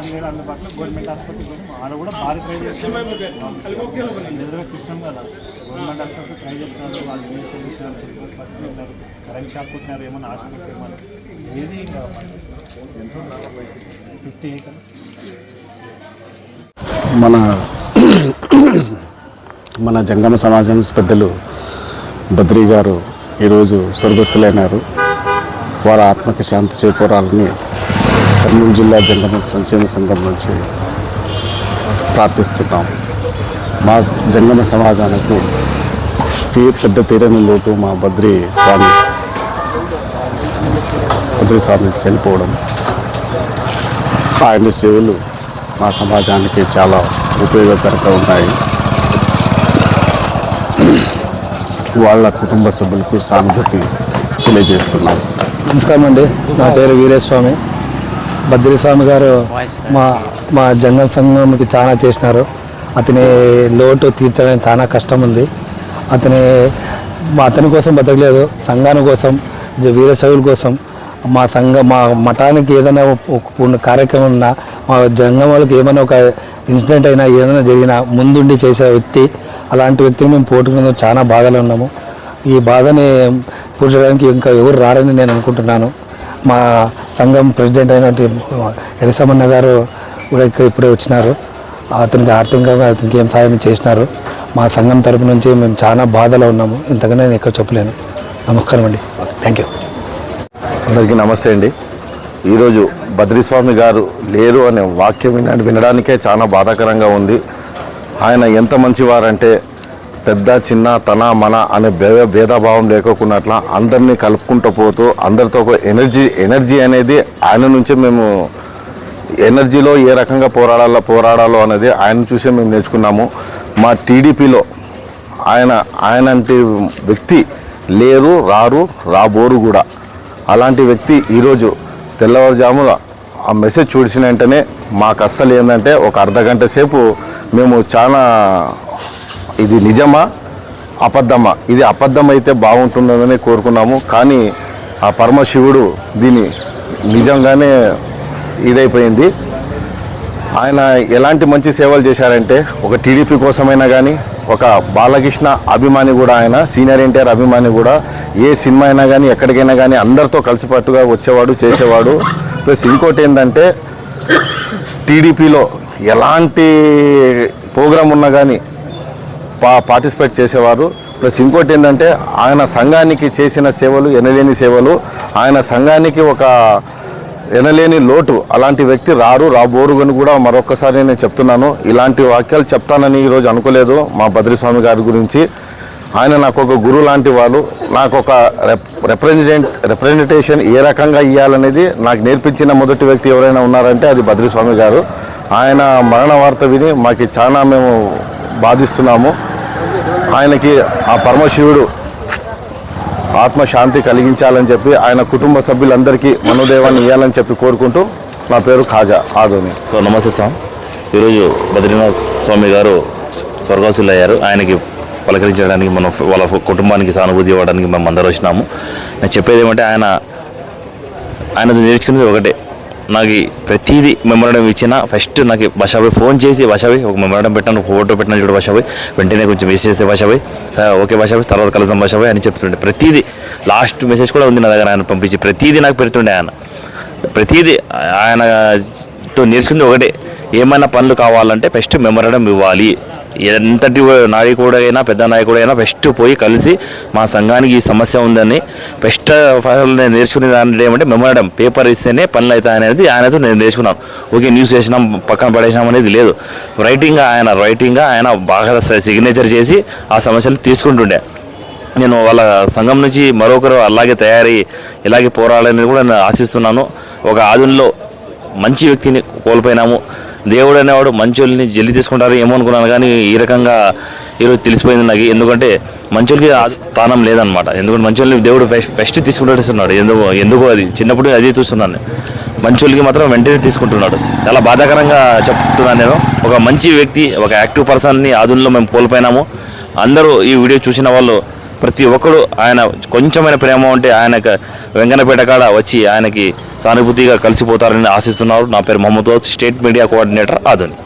ఆ, మీ సార్ లేరు అందుబాటులో గవర్నమెంట్ హాస్పిటల్ ఆడ కూడా భారీ ట్రై చేస్తున్నారు. ఎదురుగా కృష్ణం కదా. గవర్నమెంట్ హాస్పిటల్ ట్రై చేస్తున్నారు. వాళ్ళు ఏం చేస్తున్నారు పట్టుకుంటున్నారు కరెంట్ షాప్ కొట్టినారు. ఏమన్నా హాస్పిటల్ ఏమన్నా? ఏది ఎంతో ఫిఫ్టీ ఎయిట్ మన మన జంగమ సమాజం పెద్దలు బద్రీ గారు ఈరోజు స్వర్గస్థులైనారు. వారి ఆత్మకి శాంతి చేకూరాలని కర్నూలు జిల్లా జంగమ సంక్షేమ సంఘం నుంచి ప్రార్థిస్తున్నాం. మా జంగమ సమాజానికి తీ పెద్ద తీరని లోటు మా బద్రీ స్వామి బద్రీ స్వామి చనిపోవడం. ఆయన సేవలు మా సమాజానికి చాలా ఉపయోగకరంగా ఉన్నాయి. వాళ్ళ కుటుంబ సభ్యులకు సానుభూతి తెలియజేస్తున్నాం. నమస్కారం అండి. నా పేరు వీరేస్వామి. భద్రస్వామి గారు మా మా జంగం సంఘంకి చాలా చేసినారు. అతని లోటు తీర్చడానికి చాలా కష్టం ఉంది అతని మా అతని కోసం బతకలేదు. సంఘాని కోసం జ- వీరశైవుల కోసం. మా సంఘ మా మఠానికి ఏదైనా ఒక కార్యక్రమం ఉన్నా మా జంగం వాళ్ళకి ఏమైనా ఒక ఇన్సిడెంట్ అయినా ఏదైనా జరిగినా ముందుండి చేసే వ్యక్తి అలాంటి వ్యక్తిని మేము పోటుకుని చాలా బాధలో ఉన్నాము. ఈ బాధని పూడ్చడానికి ఇంకా ఎవరు రారని నేను అనుకుంటున్నాను. మా సంఘం ప్రెసిడెంట్ అయినటువంటి ఎరసమన్న గారు కూడా ఇక్కడ ఇప్పుడే వచ్చినారు. అతనికి ఆర్థికంగా అతనికి ఏం సాయం చేసినారు. మా సంఘం తరపు నుంచి మేము చాలా బాధలో ఉన్నాము. ఇంతకన్నా నేను ఎక్కువ చెప్పలేను. నమస్కారం అండి. థ్యాంక్ యూ అందరికీ నమస్తే అండి. ఈరోజు బద్రీస్వామి గారు లేరు అనే వాక్యం వినడానికే చాలా బాధాకరంగా ఉంది. ఆయన ఎంత మంచివారంటే పెద్ద చిన్న తన మన అనే భేద భేదభావం లేకోకున్నట్ల అందరినీ కలుపుకుంటూ పోతూ అందరితో ఒక ఎనర్జీ ఎనర్జీ అనేది ఆయన నుంచే మేము ఎనర్జీలో ఏ రకంగా పోరాడాలో పోరాడాలో అనేది ఆయన చూసే మేము నేర్చుకున్నాము. మా టీడీపీలో ఆయన ఆయనంటి వ్యక్తి లేరు రారు రాబోరు కూడా. అలాంటి వ్యక్తి ఈరోజు తెల్లవారుజామున ఆ మెసేజ్ చూసిన వెంటనే మాకు అస్సలు ఏంటంటే ఒక అర్ధ గంట సేపు మేము చాలా ఇది నిజమా? అబద్ధమా? ఇది అబద్ధం అయితే బాగుంటుందని కోరుకున్నాము. కానీ ఆ పరమశివుడు దీన్ని నిజంగానే ఇదైపోయింది. ఆయన ఎలాంటి మంచి సేవలు చేశారంటే ఒక టీడీపీ కోసమైనా కానీ ఒక బాలకృష్ణ అభిమాని కూడా ఆయన సీనియర్ ఎన్టీఆర్ అభిమాని కూడా ఏ సినిమా అయినా కానీ ఎక్కడికైనా కానీ అందరితో కలిసిపట్టుగా వచ్చేవాడు చేసేవాడు. ప్లస్ ఇంకోటి ఏంటంటే టీడీపీలో ఎలాంటి ప్రోగ్రాం ఉన్నా కానీ పా పార్టిసిపేట్ చేసేవారు. ప్లస్ ఇంకోటి ఏంటంటే ఆయన సంఘానికి చేసిన సేవలు ఎనలేని సేవలు ఆయన సంఘానికి ఒక ఎనలేని లోటు అలాంటి వ్యక్తి రారు రాబోరు అని కూడా మరొకసారి నేను చెప్తున్నాను. ఇలాంటి వాక్యాలు చెప్తానని ఈరోజు అనుకోలేదు మా బద్రీస్వామి గారి గురించి. ఆయన నాకు ఒక గురువు లాంటి వాళ్ళు. నాకు ఒక రిప్రజెంట్ రిప్రజెంటేషన్ ఏ రకంగా ఇవ్వాలనేది నాకు నేర్పించిన మొదటి వ్యక్తి ఎవరైనా ఉన్నారంటే అది బద్రీస్వామి గారు. ఆయన మరణ వార్త విని మాకు చాలా మేము బాధిస్తున్నాము. ఆయనకి ఆ పరమశివుడు ఆత్మశాంతి కలిగించాలని చెప్పి ఆయన కుటుంబ సభ్యులందరికీ మనోదేవాన్ని ఇవ్వాలని చెప్పి కోరుకుంటూ నా పేరు ఖాజా ఆదోని. నమస్తే స్వామి ఈరోజు బద్రీనాథ్ స్వామి గారు స్వర్గవాసులు అయ్యారు. ఆయనకి పలకరించడానికి మన వాళ్ళ కుటుంబానికి సానుభూతి ఇవ్వడానికి మేము అందరూ వచ్చినాము. నేను చెప్పేది ఏమంటే ఆయన ఆయన నేర్చుకునేది ఒకటే. నాకు ప్రతిదీ మెమోరాండం ఇచ్చిన ఫస్ట్ నాకు భాషాభాయ్ ఫోన్ చేసి భాషాభాయ్ ఒక మెమోరాండం పెట్టాను ఫోటో పెట్టాను చూడు భాషాభాయ్ వెంటనే కొంచెం మెసేజ్ చేస్తే భాషాభాయ్ ఓకే భాషాభాయ్ తర్వాత కలుద్దాం భాషాభాయ్ అని చెప్తుండే. ప్రతిదీ లాస్ట్ మెసేజ్ కూడా ఉంది నా దగ్గర ఆయన పంపించి. ప్రతిదీ నాకు పెడుతుండే ఆయన. ప్రతిదీ ఆయనతో నేర్చుకుంది ఒకటే. ఏమైనా పనులు కావాలంటే ఫస్ట్ మెమరడం ఇవ్వాలి. ఎంతటి నాయకుడైనా పెద్ద నాయకుడైనా ఫస్ట్ పోయి కలిసి మా సంఘానికి ఈ సమస్య ఉందని ఫస్ట్ నేను నేర్చుకునే దాంట్లో ఏమంటే మెమోరాండం పేపర్ ఇస్తేనే పనులు అవుతాయి అనేది ఆయనతో నేను నేర్చుకున్నాను ఓకే న్యూస్ వేసినాం పక్కన పడేసినాం అనేది లేదు. రైటింగ్గా ఆయన రైటింగ్గా ఆయన బాగా సిగ్నేచర్ చేసి ఆ సమస్యలు తీసుకుంటుండే. నేను వాళ్ళ సంఘం నుంచి మరొకరు అలాగే తయారై ఇలాగే పోరాడాలని కూడా నేను ఆశిస్తున్నాను. ఒక ఆధునిలో మంచి వ్యక్తిని కోల్పోయినాము. దేవుడు అనేవాడు మంచోళ్ళని జల్లి తీసుకుంటారు ఏమో అనుకున్నాను కానీ ఈ రకంగా ఈరోజు తెలిసిపోయింది నాకు. ఎందుకంటే మంచోళ్ళకి ఆ స్థానం లేదనమాట ఎందుకంటే మంచోళ్ళని దేవుడు ఫెస్ట్ ఫస్ట్ తీసుకుంటున్నాడు ఎందుకు ఎందుకు అది. చిన్నప్పుడు అదే చూస్తున్నాను. మంచోళ్ళకి మాత్రం వెంటనే తీసుకుంటున్నాడు. చాలా బాధాకరంగా చెప్తున్నాను నేను. ఒక మంచి వ్యక్తి ఒక యాక్టివ్ పర్సన్ని ఆధునంలో మేము కోల్పోయినాము. అందరూ ఈ వీడియో చూసిన వాళ్ళు ప్రతి ఒక్కరు ఆయన కొంచెమైన ప్రేమ ఉంటే ఆయన వెంగనపేట కాడ వచ్చి ఆయనకి సానుభూతిగా కలిసిపోతారని ఆశిస్తున్నారు. నా పేరు Mohammed state media coordinator Adoni.